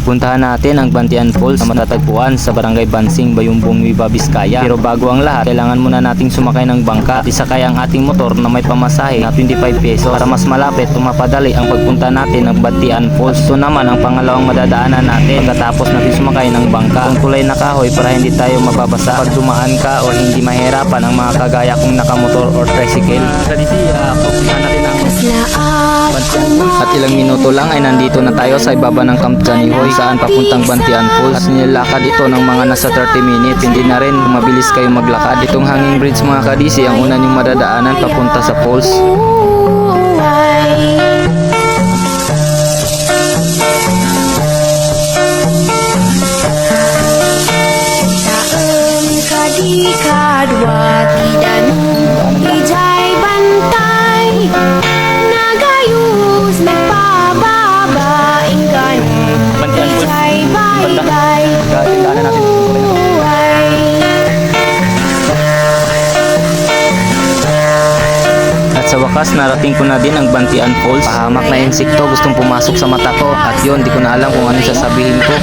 Puntahan natin ang Bantian Falls na matatagpuan sa Barangay Bansing, Bayumbong, Nueva Vizcaya. Pero bago ang lahat, kailangan muna nating sumakay ng bangka at isakay ang ating motor na may pamasahe na 25 pesos para mas malapit o mapadali ang pagpunta natin ng Bantian Falls. Ito naman ang pangalawang madadaanan natin pagkatapos natin sumakay ng bangka. Ang kulay na kahoy para hindi tayo mababasa pag dumaan ka o hindi mahirapan ang mga kagaya kong nakamotor or tricycle. Kadisi, uh, pupuntahan natin at ilang minuto lang ay nandito na tayo sa ibaba ng Camp Janihoy saan papuntang Bantian Falls. At nilakad ito ng mga nasa 30 minutes. Hindi na rin mabilis kayo maglakad. Itong hanging bridge mga kadisi ang una niyong madadaanan papunta sa falls. Taem kadikadwa Sa wakas narating ko na din ang Bantian Falls. Pahamak na insekto gustong pumasok sa mata ko. At yon di ko na alam kung ano sasabihin ko.